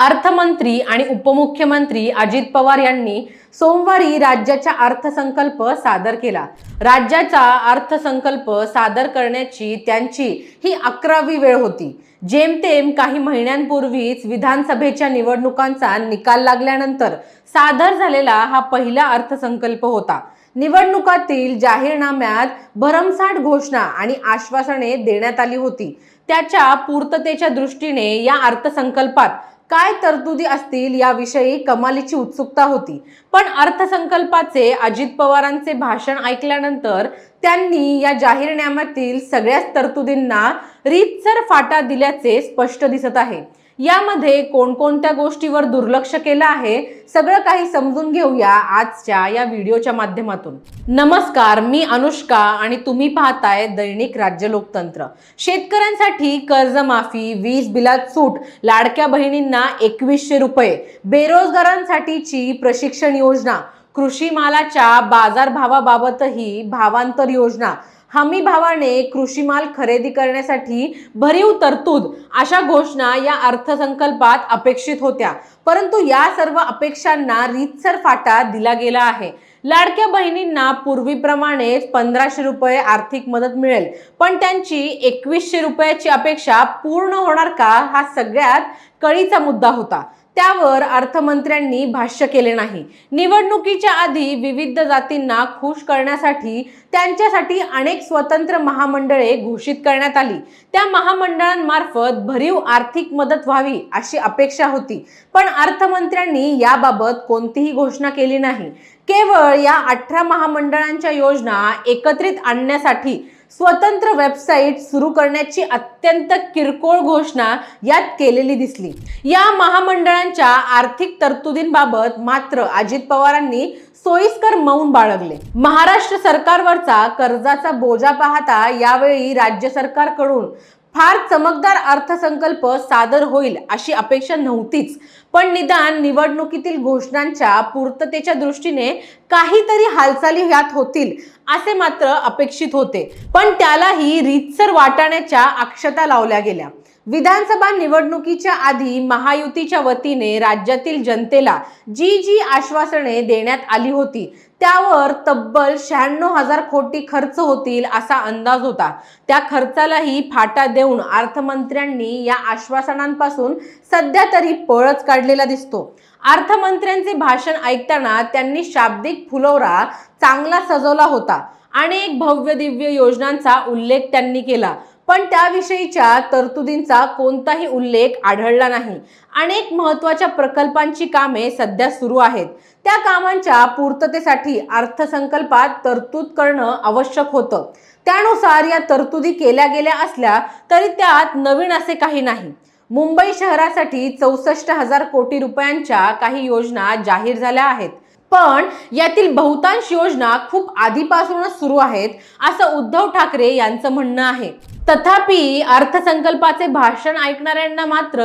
अर्थमंत्री आणि उपमुख्यमंत्री अजित पवार यांनी सोमवारी राज्याचा अर्थसंकल्प सादर केला. राज्याचा अर्थसंकल्प सादर करण्याची त्यांची ही अकरावी वेळ होती. जेमतेम काही महिन्यांपूर्वीच विधानसभेच्या निवडणुकांचा निकाल लागल्यानंतर सादर झालेला हा पहिला अर्थसंकल्प होता. निवडणुकातील जाहीरनाम्यात भरमसाठ घोषणा आणि आश्वासने देण्यात आली होती. त्याच्या पूर्ततेच्या दृष्टीने या अर्थसंकल्पात काय तरतुदी असतील याविषयी कमालीची उत्सुकता होती. पण अर्थसंकल्पाचे अजित पवारांचे भाषण ऐकल्यानंतर त्यांनी या जाहीरनाम्यातील सगळ्याच तरतुदींना रीतसर फाटा दिल्याचे स्पष्ट दिसत आहे. यामध्ये कोणकोणत्या गोष्टीवर दुर्लक्ष केलं आहे सगळं काही समजून घेऊया आजच्या या व्हिडिओच्या माध्यमातून. नमस्कार मी अनुष्का आणि तुम्ही पाहताय दैनिक राज्य लोकतंत्र. शेतकऱ्यांसाठी कर्जमाफी वीज बिलात सूट लाडक्या बहिणींना एकवीसशे रुपये बेरोजगारांसाठीची प्रशिक्षण योजना कृषी मालाच्या बाजारभावाबाबतही भावांतर योजना हमी भावाने कृषी माल खरेदी करण्यासाठी भरीव तरतूद अशा घोषणा या अर्थसंकल्पात अपेक्षित होत्या. परंतु या सर्व अपेक्षांना रीतसर फाटा दिला गेला आहे. लाडक्या बहिणींना पूर्वीप्रमाणेच पंधराशे रुपये आर्थिक मदत मिळेल. पण त्यांची एकवीसशे रुपयाची अपेक्षा पूर्ण होणार का हा सगळ्यात कळीचा मुद्दा होता. त्यावर अर्थमंत्र्यांनी भाष्य केले नाही. निवडणुकीच्या आधी विविध जातींना खुश करण्यासाठी त्यांच्यासाठी अनेक स्वतंत्र महामंडळे घोषित करण्यात आली. त्या महामंडळांमार्फत भरीव आर्थिक मदत व्हावी अशी अपेक्षा होती. पण अर्थमंत्र्यांनी याबाबत कोणतीही घोषणा केली नाही. केवळ या अठरा महामंडळांच्या योजना एकत्रित आणण्यासाठी स्वतंत्र वेबसाईट सुरू करण्याची अत्यंत किरकोळ घोषणा यात केलेली दिसली. या महामंडळांच्या आर्थिक तरतुदींबाबत मात्र अजित पवारांनी सोयीस्कर मौन बाळगले. महाराष्ट्र सरकारवरचा कर्जाचा बोजा पाहता यावेळी राज्य सरकारकडून फार चमकदार अर्थसंकल्प सादर होईल अशी अपेक्षा नव्हतीच. पण निदान निवडणुकीतील घोषणांच्या पूर्ततेच्या दृष्टीने काहीतरी हालचाली यात होतील असे मात्र अपेक्षित होते. पण त्यालाही रीतसर वाटाण्याच्या अक्षता लावल्या गेल्या. विधानसभा निवडणुकीच्या आधी महायुतीच्या वतीने राज्यातील जनतेला जी जी आश्वासने देण्यात आली होती त्यावर तब्बल शहाण्णव हजार कोटी खर्च होतील असा अंदाज होता. त्या खर्चालाही फाटा देऊन अर्थमंत्र्यांनी या आश्वासनांपासून सध्या तरी पळच काढलेला दिसतो. अर्थमंत्र्यांचे भाषण ऐकताना त्यांनी शाब्दिक फुलवरा चांगला सजवला होता अनेक भव्य दिव्य योजनांचा उल्लेख त्यांनी केला. पण त्याविषयीच्या तरतुदींचा कोणताही उल्लेख आढळला नाही. अनेक महत्त्वाच्या प्रकल्पांची कामे सध्या सुरू आहेत. त्या कामांच्या पूर्ततेसाठी अर्थसंकल्पात तरतूद करणं आवश्यक होतं. त्यानुसार या तरतुदी केल्या गेल्या असल्या तरी त्यात नवीन असे काही नाही. मुंबई शहरासाठी चौसष्ट हजार कोटी रुपयांच्या काही योजना जाहीर झाल्या आहेत. पण यातील बहुतांश योजना खूप आधीपासूनच सुरू आहेत असं उद्धव ठाकरे यांचं म्हणणं आहे. तथापि अर्थसंकल्पाचे भाषण ऐकणाऱ्यांना मात्र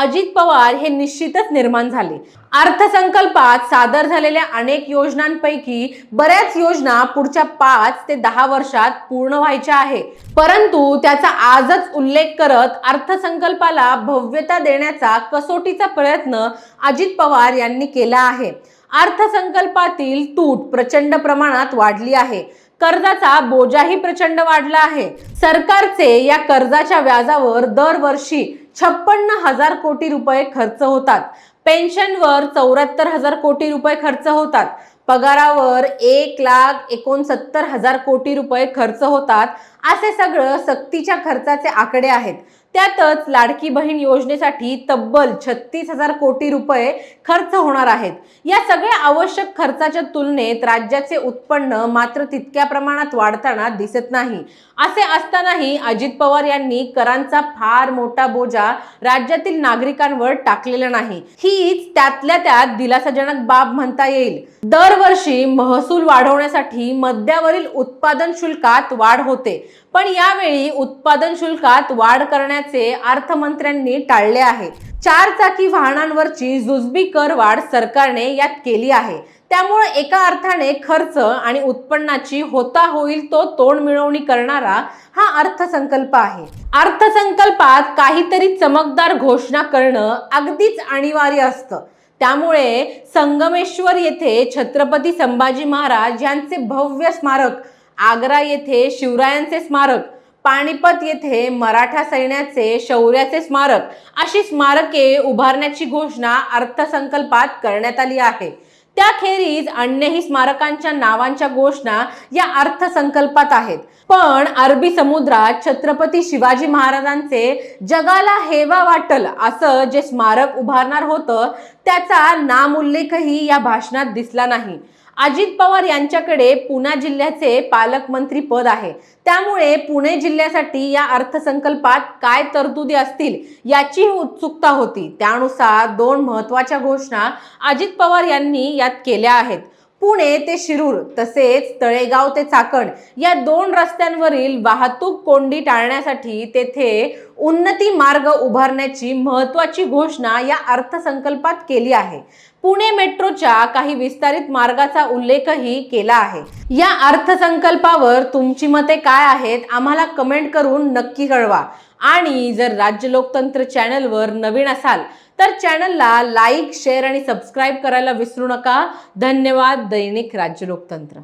अजित पवार हे निश्चितच निर्माण झाले. अर्थसंकल्पात सादर झालेल्या अनेक योजनांपैकी बऱ्याच योजना पुढच्या पाच ते दहा वर्षात पूर्ण व्हायच्या आहे. परंतु त्याचा आजच उल्लेख करत अर्थसंकल्पाला भव्यता देण्याचा कसोटीचा प्रयत्न अजित पवार यांनी केला आहे. अर्थसंकल्पातील तूट प्रचंड प्रमाणात वाढली आहे. कर्जाचा बोजाही प्रचंड वाढला आहे. सरकारचे या कर्जाच्या व्याजावर दरवर्षी छप्पन्न हजार कोटी रुपये खर्च होतात. पेन्शनवर चौऱ्याहत्तर हजार कोटी रुपये खर्च होतात. पगारावर एक लाख एकोणसत्तर हजार कोटी रुपये खर्च होतात. असे सगळं सक्तीच्या खर्चाचे आकडे आहेत. त्यातच लाडकी बहीण योजनेसाठी तब्बल छत्तीस हजार कोटी रुपये खर्च होणार आहेत. या सगळ्या आवश्यक खर्चाच्या तुलनेत राज्याचे उत्पन्न मात्र तितक्या प्रमाणात वाढताना दिसत नाही. असे असतानाही अजित पवार यांनी करांचा फार मोठा बोजा राज्यातील नागरिकांवर टाकलेला नाही. हीच त्यातल्या त्यात दिलासाजनक बाब म्हणता येईल. दरवर्षी महसूल वाढवण्यासाठी मद्यावरील उत्पादन शुल्कात वाढ होते. पण यावेळी उत्पादन शुल्कात वाढ करण्याचे अर्थमंत्र्यांनी टाळले आहे. चार चाकी वाहनांवरची जुजबी कर वाढ सरकारने यात केली आहे. त्यामुळे एका अर्थाने खर्च आणि उत्पन्नाची होता होईल तो तोंड मिळवणी करणारा हा अर्थसंकल्प आहे. अर्थसंकल्पात काहीतरी चमकदार घोषणा करणं अगदीच अनिवार्य असतं. त्यामुळे संगमेश्वर येथे छत्रपती संभाजी महाराज यांचे भव्य स्मारक आग्रा येथे शिवरायांचे स्मारक पानिपत येथे मराठा सैन्याचे शौर्याचे स्मारक अशी स्मारके उभारण्याची घोषणा अर्थसंकल्पात करण्यात आली आहे. त्याखेरीज अन्यही स्मारकांच्या नावांच्या घोषणा या अर्थसंकल्पात आहेत. पण अरबी समुद्रात छत्रपती शिवाजी महाराजांचे जगाला हेवा वाटल असं जे स्मारक उभारणार होतं त्याचा नामोल्लेखही या भाषणात दिसला नाही. अजित पवार यांच्याकडे पुणे जिल्ह्याचे पालकमंत्री पद आहे. त्यामुळे पुणे जिल्ह्यासाठी या अर्थसंकल्पात काय तरतुदी असतील याची उत्सुकता होती. त्यानुसार दोन महत्त्वाच्या घोषणा अजित पवार यांनी यात केल्या आहेत. पुणे ते शिरूर तसेच तळेगाव ते चाकण या दोन रस्त्यांवरील वाहतूक कोंडी टाळण्यासाठी तेथे उन्नती मार्ग उभारण्याची महत्वाची घोषणा या अर्थसंकल्पात केली आहे. पुणे मेट्रोच्या काही विस्तारित मार्गाचा उल्लेखही केला आहे. या अर्थसंकल्पावर तुमची मते काय आहेत? आम्हाला कमेंट करून नक्की कळवा. आणि जर राज्य लोकतंत्र चॅनलवर नवीन असाल तर चॅनलला लाईक शेअर आणि सबस्क्राईब करायला विसरू नका. धन्यवाद. दैनिक राज्य लोकतंत्र.